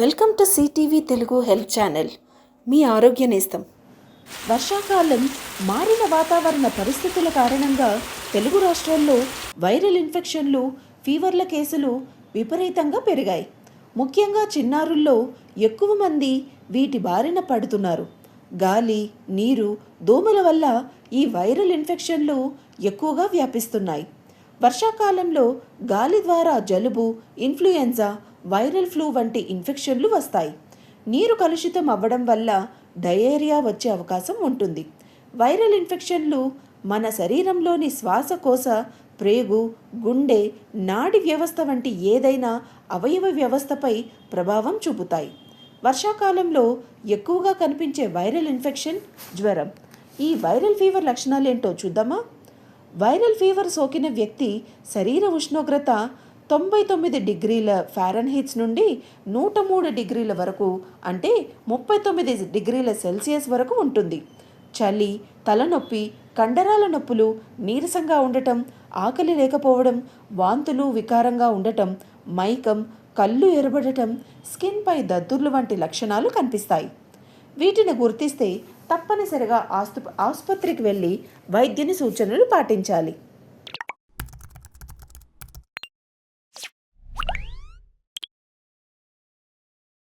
Welcome to CTV Telugu health channel. మీ ఆరోగ్య నేస్తం. వర్షాకాలం మారిన వాతావరణ పరిస్థితుల కారణంగా తెలుగు రాష్ట్రాల్లో వైరల్ ఇన్ఫెక్షన్లు ఫీవర్ల కేసులు విపరీతంగా పెరిగాయి. ముఖ్యంగా చిన్నారుల్లో ఎక్కువ మంది వీటి బారిన పడుతున్నారు. గాలి నీరు దోమల వల్ల ఈ వైరల్ ఇన్ఫెక్షన్లు ఎక్కువగా వ్యాపిస్తున్నాయి. వర్షాకాలంలో గాలి ద్వారా జలుబు ఇన్ఫ్లుయెంజా వైరల్ ఫ్లూ వంటి ఇన్ఫెక్షన్లు వస్తాయి. నీరు కలుషితం అవ్వడం వల్ల డయేరియా వచ్చే అవకాశం ఉంటుంది. వైరల్ ఇన్ఫెక్షన్లు మన శరీరంలోని శ్వాసకోశ ప్రేగు గుండె నాడి వ్యవస్థ వంటి ఏదైనా అవయవ వ్యవస్థపై ప్రభావం చూపుతాయి. వర్షాకాలంలో ఎక్కువగా కనిపించే వైరల్ ఇన్ఫెక్షన్ జ్వరం. ఈ వైరల్ ఫీవర్ లక్షణాలేంటో చూద్దామా? వైరల్ ఫీవర్ సోకిన వ్యక్తి శరీర ఉష్ణోగ్రత తొంభై తొమ్మిది డిగ్రీల ఫారెన్హీట్స్ నుండి నూట మూడు డిగ్రీల వరకు అంటే ముప్పై తొమ్మిది డిగ్రీల సెల్సియస్ వరకు ఉంటుంది. చలి తలనొప్పి కండరాల నొప్పులు నీరసంగా ఉండటం ఆకలి లేకపోవడం వాంతులు వికారంగా ఉండటం మైకం కళ్ళు ఎరబడటం స్కిన్పై దద్దుర్లు వంటి లక్షణాలు కనిపిస్తాయి. వీటిని గుర్తిస్తే తప్పనిసరిగా ఆస్తు ఆసుపత్రికి వెళ్ళి వైద్యుని సూచనలు పాటించాలి.